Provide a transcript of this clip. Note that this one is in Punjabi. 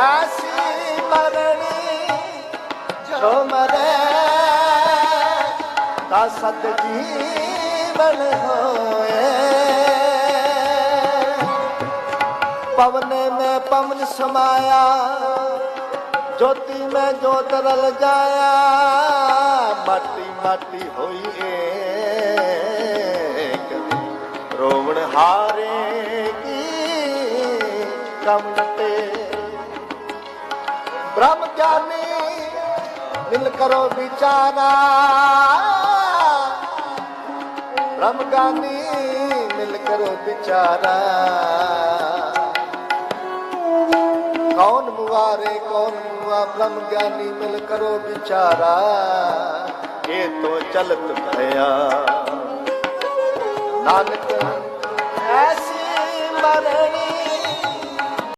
ਐਸੀ ਮਰਣੀ ਜੋ ਮਰੇ, ਤਾਂ ਸਤ ਜੀਵਨ ਹੋਏ। ਪਵਨੇ ਮੈਂ ਪਵਨ ਸਮਾਇਆ, ਜੋਤੀ ਮੈਂ ਜੋਤ ਰਲ ਜਾਇਆ, ਮਾਟੀ ਮਾਟੀ ਹੋਈ ਏਕ ਰੋਵਣ ਹਾਰੇ ਕੀ ਕਮ ਤੇ ਬ੍ਰਹਮ ਗਿਆਨੀ, ਮਿਲ ਕਰੋ ਵਿਚਾਰਾ। ਬ੍ਰਹਮ ਗਿਆਨੀ, ਮਿਲ ਕਰੋ ਵਿਚਾਰਾ। ਕੌਣ ਮੁਆਰੇ ਕੌਣ ਮੁਆ, ਬ੍ਰਹਮ ਗਿਆਨੀ, ਮਿਲ ਕਰੋ ਵਿਚਾਰਾ। ਇਹ ਤੋਂ ਚਲਤ ਭਇਆ ਨਾਨਕ